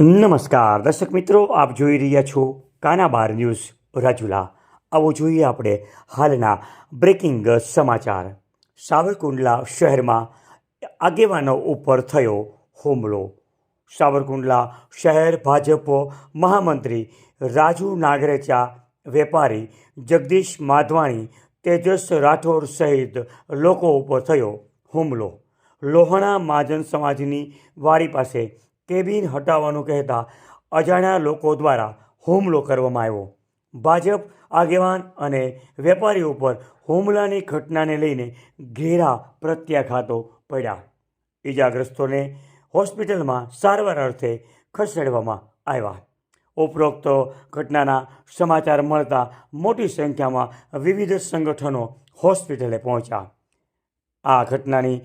નમસ્કાર, દર્શક મિત્રો, આપ જોઈ રહ્યા છો કાના બાર ન્યૂઝ રાજુલા. આવો જોઈએ આપણે હાલના બ્રેકિંગ સમાચાર. સાવરકુંડલા શહેરમાં આગેવાનો ઉપર થયો હુમલો. સાવરકુંડલા શહેર ભાજપ મહામંત્રી રાજુ નાગરેચા, વેપારી જગદીશ માધવાણી, તેજસ રાઠોડ સહિત લોકો ઉપર થયો હુમલો. લોહણા મહાજન સમાજની વાડી પાસે કેબિન હટાવવાનું કહેતા અજાણ્યા લોકો દ્વારા હુમલો કરવામાં આવ્યો. ભાજપ આગેવાન અને વેપારી ઉપર હુમલાની ઘટનાને લઈને ઘેરા પ્રત્યાઘાતો પડ્યા. ઈજાગ્રસ્તોને હોસ્પિટલમાં સારવાર અર્થે ખસેડવામાં આવ્યા. ઉપરોક્ત ઘટનાના સમાચાર મળતા મોટી સંખ્યામાં વિવિધ સંગઠનો હોસ્પિટલે પહોંચ્યા. આ ઘટનાની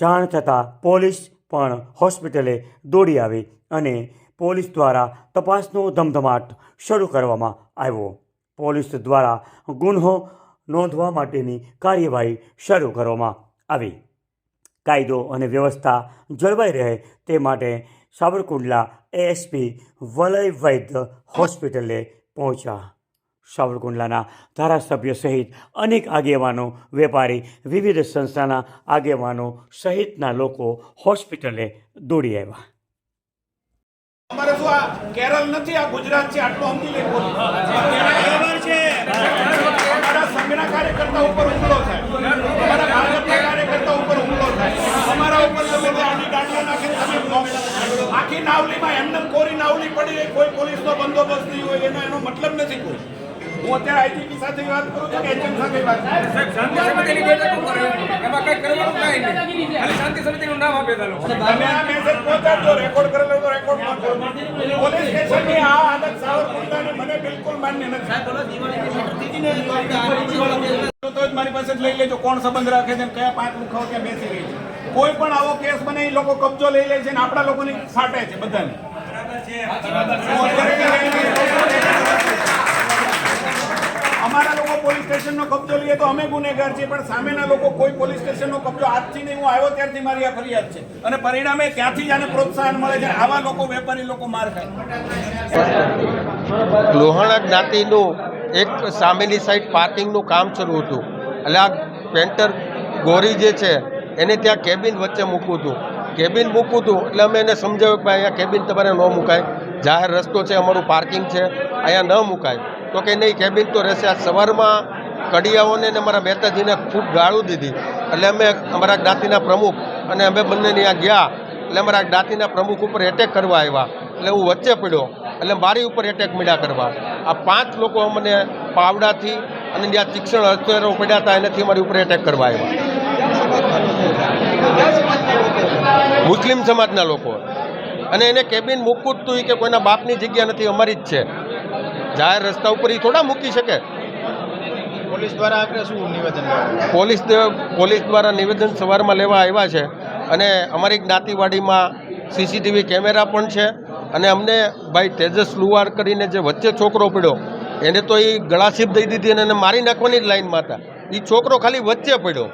જાણ થતાં પોલીસ પણ હોસ્પિટલે દોડી આવી અને પોલીસ દ્વારા તપાસનો ધમધમાટ શરૂ કરવામાં આવ્યો. પોલીસ દ્વારા ગુન્હો નોંધવા માટેની કાર્યવાહી શરૂ કરવામાં આવી. કાયદો અને વ્યવસ્થા જળવાઈ રહે તે માટે સાવરકુંડલા એએસપી વલય વૈદ્ય હોસ્પિટલે પહોંચ્યા. સાવરકુંડલાના ધારાસભ્ય સહિત અનેક આગેવાનો, વેપારી, વિવિધ સંસ્થાના આગેવાનો સહિતના લોકો હોસ્પિટલે દોડી આવ્યા. અમારે નથી, આ ગુજરાત છે, આટલું સમજી લે બરાબર છે. અમારા સંઘના કાર્યકર્તા ઉપર હુમલો થાય. અમારા ભાજપના કાર્યકર્તા ઉપર હુમલો થાય. અમારા ઉપર તમે આડી દાંડિયા નાખીને તમે આખી નાવલીમાં એમને કોરી નાવલી પડી કોઈ પોલીસનો બંદોબસ્ત નહીં હોય, એનો એનો મતલબ નથી કોઈ. હું અત્યારે આઈજીપી સાથે વાત કરું છું કે એચએમ સાથે વાત કરું શાંતિ સમિતિની બેઠક ઉપર એમાં કઈ કરવાનું કાંઈ નહીં. ખાલી શાંતિ સમિતિનું નામ આપી તમે આ મેસેજ પહોંચાડજો રેકોર્ડ કરેલો તો રેકોર્ડ પહોંચાડજો પોલીસ સ્ટેશનની આ હાલત સાવરકુંડલાની મને બિલકુલ માન્ય નથી. તો તો જ મારી પાસે જ લઈ લેજો કોણ સંબંધ રાખે છે ને કયા પાંચ મુખાઓ ત્યાં બેસી રહી છે. કોઈ પણ આવો કેસ બને એ લોકો કબજો લઈ લે છે ને આપણા લોકોની ફાટે છે બધાને. સ્ટેશનનો કબજો લઈએ તો અમે ગુનેગાર છીએ, પણ સામેના લોકો કોઈ પોલીસ સ્ટેશનનો કબજો આજથી નહીં, હું આવ્યો ત્યારથી મારી આ ફરિયાદ છે. અને પરિણામે ત્યાંથી જ આને પ્રોત્સાહન મળે છે, આવા લોકો, વેપારી લોકો માર ખાય. લોહાણા જ્ઞાતિનું એક સામેની સાઈડ પાર્કિંગનું કામ શરૂ હતું. એટલે આ પેન્ટર ગોરી જે છે, એને ત્યાં કેબિન વચ્ચે મૂકવું હતું. કેબિન મૂકવું હતું, એટલે અમે એને સમજાવ્યું કે ભાઈ, અહીંયા કેબિન તમારે ન મુકાય. જાહેર રસ્તો છે, અમારું પાર્કિંગ છે, અહીંયા ન મુકાય. તો કે નહીં કેબિન તો રહેશે. આ સવારમાં કડિયાઓને અને અમારા મહેતાજીને ખૂબ ગાળું દીધી. એટલે અમે અમારા જ્ઞાતિના પ્રમુખ અને અમે બંને ત્યાં ગયા. એટલે અમારા જ્ઞાતિના પ્રમુખ ઉપર એટેક કરવા આવ્યા. એટલે હું વચ્ચે પડ્યો. એટલે મારી ઉપર એટેક મળ્યા કરવા. આ પાંચ લોકો અમને પાવડાથી અને જ્યાં શિક્ષણ અત્યારે પડ્યા હતા એનાથી અમારી ઉપર એટેક કરવા આવ્યા. મુસ્લિમ સમાજના લોકો. અને એને કેબિન મૂકવું જ તું કે કોઈના બાપની જગ્યા નથી, અમારી જ છે. જાહેર રસ્તા ઉપર એ થોડા મૂકી શકે. પોલીસ દ્વારા આપણે શું નિવેદન પોલીસ પોલીસ દ્વારા નિવેદન સવારમાં લેવા આવ્યા છે અને અમારી જ્ઞાતિવાડીમાં સીસીટીવી કેમેરા પણ છે અને અમને ભાઈ તેજસ લુવાર કરીને જે વચ્ચે છોકરો પડ્યો, એને તો એ ગળાશીપ દઈ દીધી અને એને મારી નાખવાની જ લાઈનમાં હતા. એ છોકરો ખાલી વચ્ચે પડ્યો.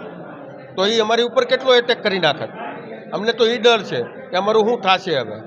તો એ અમારી ઉપર કેટલો એટેક કરી નાખત અમને તો એ ડર છે કે અમારું શું થશે હવે?